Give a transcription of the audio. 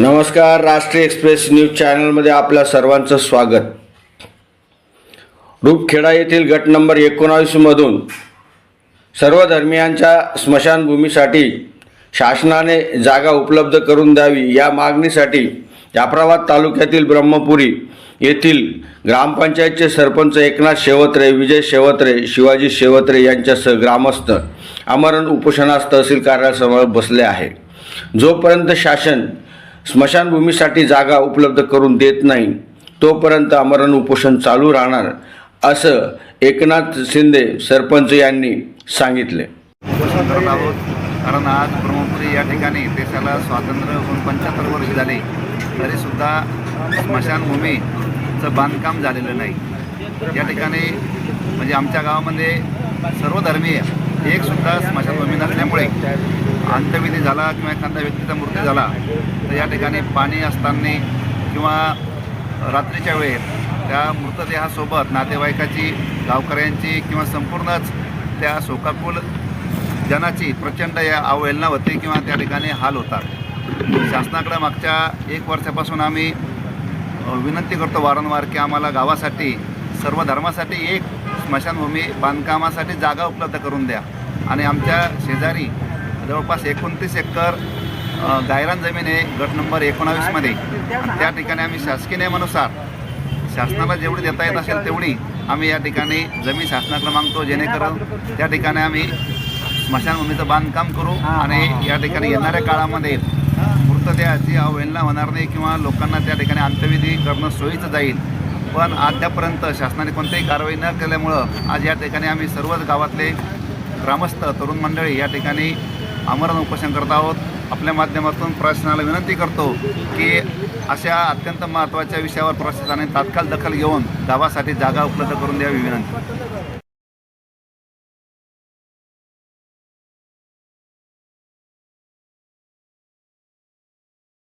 नमस्कार राष्ट्रीय express news चॅनलमध्ये आपल्या सर्वांचं स्वागत. रूपखेडा येथील गट नंबर एकोणावीसमधून सर्व धर्मियांच्या स्मशानभूमीसाठी शासनाने जागा उपलब्ध करून द्यावी या मागणीसाठी जाफराबाद तालुक्यातील ब्रह्मपुरी येथील ग्रामपंचायतचे सरपंच एकनाथ शेवत्रे विजय शेवत्रे शिवाजी शेवत्रे यांच्यासह ग्रामस्थ आमरण उपोषणास तहसील कार्यालयासमोर बसले आहे. जोपर्यंत शासन स्मशानभूमीसाठी जागा उपलब्ध करून देत नाही तोपर्यंत आमरण उपोषण चालू राहणार असं एकनाथ शिंदे सरपंच यांनी सांगितले. उपोषण करत आहोत कारण आज ब्रह्मपुरी या ठिकाणी देशाला स्वातंत्र्य होऊन पंच्याहत्तर वर्ष झाले तरीसुद्धा स्मशानभूमीचं बांधकाम झालेलं नाही. या ठिकाणी म्हणजे आमच्या गावामध्ये सर्वधर्मीय एकसुद्धा स्मशानभूमी नसल्यामुळे म्हणजे अंत्यविधी झाला किंवा एखाद्या व्यक्तीचा मृत्यू झाला तर या ठिकाणी पाणी असताना किंवा रात्रीच्या वेळेत त्या मृतदेहासोबत नातेवाईकाची गावकऱ्यांची किंवा संपूर्णच त्या शोकाकुल जनाची प्रचंड या अवहेलना होते किंवा त्या ठिकाणी हाल होतात. शासनाकडं मागच्या एक वर्षापासून आम्ही विनंती करतो वारंवार की आम्हाला गावासाठी सर्व धर्मासाठी एक स्मशानभूमी बांधकामासाठी जागा उपलब्ध करून द्या. आणि आमच्या शेजारी जवळपास एकोणतीस एकर गायरान जमीन आहे गट नंबर एकोणावीसमध्ये त्या ठिकाणी आम्ही शासकीय नियमानुसार शासनाला जेवढी देता येत असेल तेवढी आम्ही या ठिकाणी जमीन शासनाकडे मागतो जेणेकरून त्या ठिकाणी आम्ही स्मशानभूमीचं बांधकाम करू आणि या ठिकाणी येणाऱ्या काळामध्ये मृतदेहाची अवहेलना होणार नाही किंवा लोकांना त्या ठिकाणी अंत्यविधी करणं सोयीचं जाईल. पण अद्यापर्यंत शासनाने कोणतीही कारवाई न केल्यामुळं आज या ठिकाणी आम्ही सर्वच गावातले ग्रामस्थ तरुण मंडळी या ठिकाणी आमरण उपोषण करत आहोत. आपल्या माध्यमातून प्रशासनाला विनंती करतो की अशा अत्यंत महत्त्वाच्या विषयावर प्रशासनाने तात्काळ दखल घेऊन गावासाठी जागा उपलब्ध करून द्यावी विनंती.